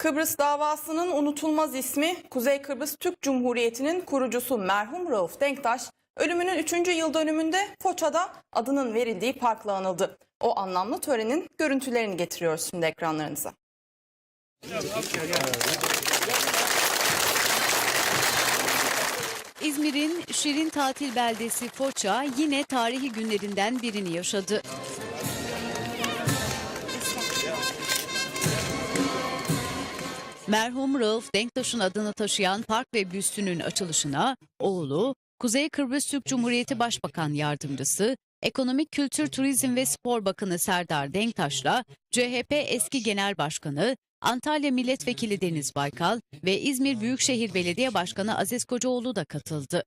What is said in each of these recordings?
Kıbrıs davasının unutulmaz ismi Kuzey Kıbrıs Türk Cumhuriyeti'nin kurucusu merhum Rauf Denktaş ölümünün 3. yıl dönümünde Foça'da adının verildiği parkla anıldı. O anlamlı törenin görüntülerini getiriyoruz şimdi ekranlarınıza. İzmir'in şirin tatil beldesi Foça yine tarihi günlerinden birini yaşadı. Merhum Rauf Denktaş'ın adını taşıyan park ve büstünün açılışına oğlu, Kuzey Kıbrıs Türk Cumhuriyeti Başbakan Yardımcısı, Ekonomik Kültür Turizm ve Spor Bakanı Serdar Denktaş'la CHP eski Genel Başkanı, Antalya Milletvekili Deniz Baykal ve İzmir Büyükşehir Belediye Başkanı Aziz Kocaoğlu da katıldı.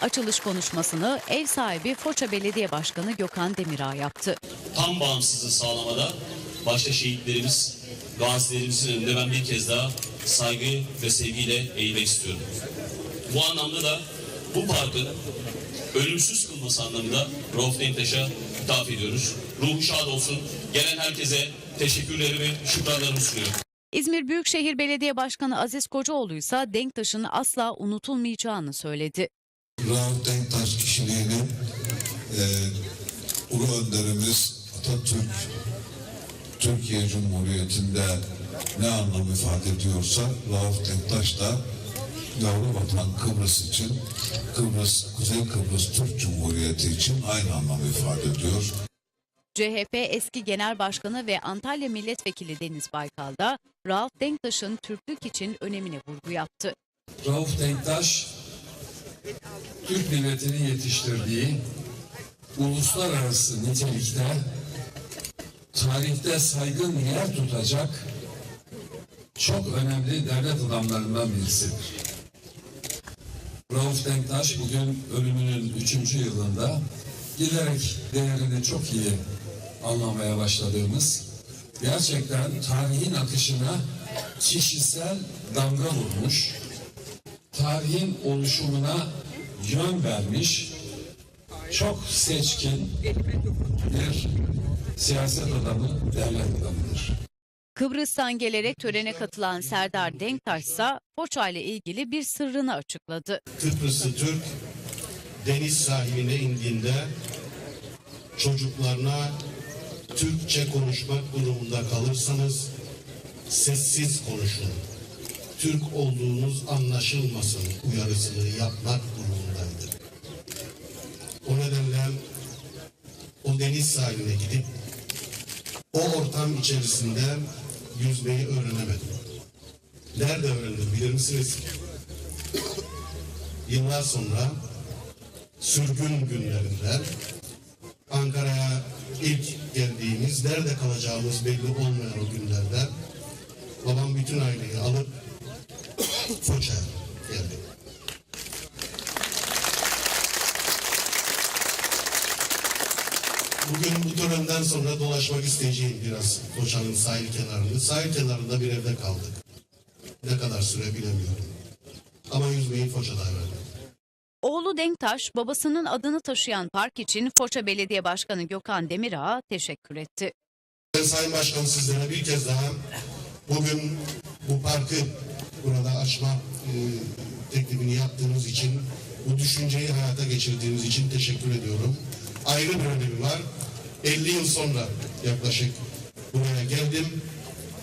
Açılış konuşmasını ev sahibi Foça Belediye Başkanı Gökhan Demirağ yaptı. tam bağımsızlığı sağlamada başta şehitlerimiz, gazilerimizin önünde ben bir kez daha saygı ve sevgiyle eğilmek istiyorum. Bu anlamda da bu parkın ölümsüz kılması anlamında Rauf Denktaş'a hitap ediyoruz. Ruhu şad olsun. Gelen herkese teşekkürlerimi, şükranlarımı sunuyorum. İzmir Büyükşehir Belediye Başkanı Aziz Kocaoğlu ise Denktaş'ın asla unutulmayacağını söyledi. Rauf Denktaş kişiliğinin e, Ulu Önderimiz Atatürk Türkiye Cumhuriyeti'nde ne anlam ifade ediyorsa Rauf Denktaş da yavru vatan Kıbrıs için Kıbrıs, Kuzey Kıbrıs Türk Cumhuriyeti için aynı anlamı ifade ediyor. CHP eski Genel Başkanı ve Antalya Milletvekili Deniz Baykal da Rauf Denktaş'ın Türklük için önemine vurgu yaptı. Rauf Denktaş, Türk milletini yetiştirdiği uluslararası nitelikte tarihte saygın yer tutacak çok önemli devlet adamlarından birisidir. Rauf Denktaş bugün ölümünün üçüncü yılında giderek değerini çok iyi anlamaya başladığımız gerçekten tarihin akışına kişisel damga vurmuş, tarihin oluşumuna yön vermiş, çok seçkin bir siyaset adamı, devlet adamıdır. Kıbrıs'tan gelerek törene katılan Serdar Denktaş ise Foça ile ilgili bir sırrını açıkladı. Kıbrıslı Türk deniz sahiline indiğinde çocuklarına Türkçe konuşmak durumunda kalırsanız sessiz konuşun. Türk olduğunuz anlaşılmasın uyarısını yapmak durumundaydı. O nedenle o deniz sahiline gidip o ortam içerisinde yüzmeyi öğrenemedim. Nerede öğrendim bilir misiniz? yıllar sonra sürgün günlerinde Ankara'ya ilk geldiğimiz, nerede kalacağımız belli olmayan o günlerde babam bütün aileyi alıp Foça'ya geldi. Bugün bu törenden sonra dolaşmak isteyeceğim biraz Foça'nın sahil kenarını. Sahil kenarında bir evde kaldık. Ne kadar süre bilemiyorum. Ama yüzmeyi Foça'da öğrendim. Oğlu Denktaş babasının adını taşıyan park için Foça Belediye Başkanı Gökhan Demirağ'a teşekkür etti. Sayın Başkan sizlere bir kez daha bugün bu parkı burada açma e, teklifini yaptığınız için, bu düşünceyi hayata geçirdiğiniz için teşekkür ediyorum. Ayrı bir önemi var. 50 yıl sonra yaklaşık buraya geldim.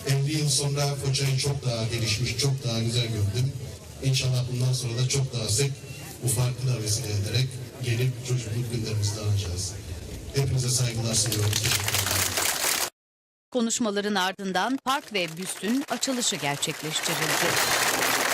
50 yıl sonra Foça'yı çok daha gelişmiş, çok daha güzel gördüm. İnşallah bundan sonra da çok daha sık bu farkı da vesile ederek gelip çocukluk günlerimizi anacağız. Hepinize saygılar sunuyorum. Konuşmaların ardından park ve büstün açılışı gerçekleştirildi.